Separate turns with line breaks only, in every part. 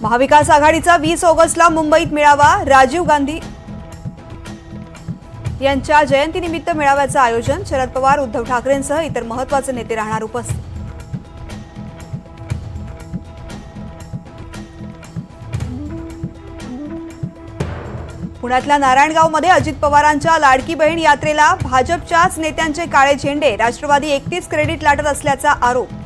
महाविकास आघाडीचा वीस ऑगस्टला मुंबईत मेळावा राजीव गांधी यांच्या जयंतीनिमित्त मेळाव्याचं आयोजन शरद पवार उद्धव ठाकरेंसह इतर महत्त्वाचे नेते राहणार उपस्थित पुण्यातल्या नारायणगावमध्ये अजित पवारांच्या लाडकी बहीण यात्रेला भाजपच्याच नेत्यांचे काळे झेंडे राष्ट्रवादी एकटीच क्रेडिट लाटत असल्याचा आरोप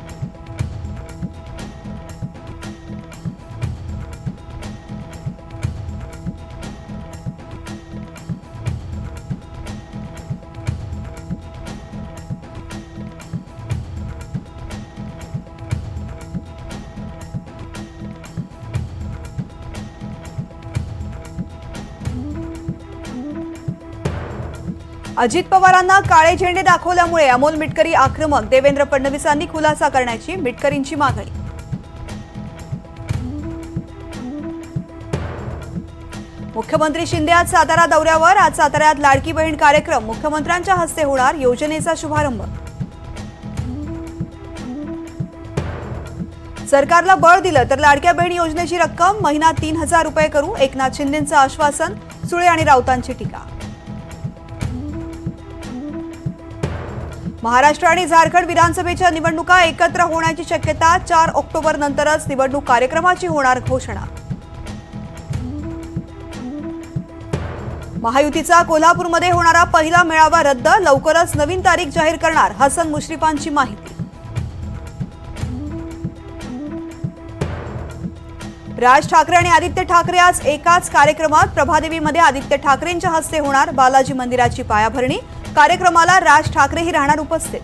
अजित पवारांना काळे झेंडे दाखवल्यामुळे अमोल मिटकरी आक्रमक देवेंद्र फडणवीसांनी खुलासा करण्याची मिटकरींची मागणी. मुख्यमंत्री शिंदे आज सातारा दौऱ्यावर आज साताऱ्यात लाडकी बहीण कार्यक्रम मुख्यमंत्र्यांच्या हस्ते होणार योजनेचा शुभारंभ. सरकारला बळ दिलं तर लाडक्या बहीण योजनेची रक्कम महिना तीन हजार रुपये करू एकनाथ शिंदेचं आश्वासन सुळे आणि राऊतांची टीका. महाराष्ट्र आणि झारखंड विधानसभेच्या निवडणुका एकत्र होण्याची शक्यता चार ऑक्टोबर नंतरच निवडणूक कार्यक्रमाची होणार घोषणा. महायुतीचा कोल्हापूरमध्ये होणारा पहिला मेळावा रद्द लवकरच नवीन तारीख जाहीर करणार हसन मुश्रीफांची माहिती. राज ठाकरे आणि आदित्य ठाकरे आज एकाच कार्यक्रमात प्रभादेवीमध्ये आदित्य ठाकरेंच्या हस्ते होणार बालाजी मंदिराची पायाभरणी कार्यक्रमाला राज ठाकरेही राहणार उपस्थित.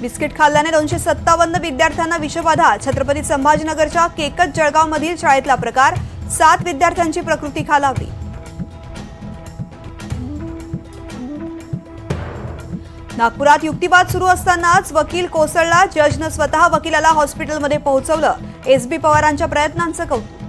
बिस्किट खाल्ल्याने दोनशे सत्तावन्न विद्यार्थ्यांना विषबाधा छत्रपती संभाजीनगरच्या केकत जळगावमधील शाळेतला प्रकार सात विद्यार्थ्यांची प्रकृती खालावली. नागपुरात युक्तिवाद सुरू असतानाच वकील कोसळला जजनं स्वतः वकिलाला हॉस्पिटलमध्ये पोहोचवलं. एस बी पवारांच्या प्रयत्नांचं कौतुक.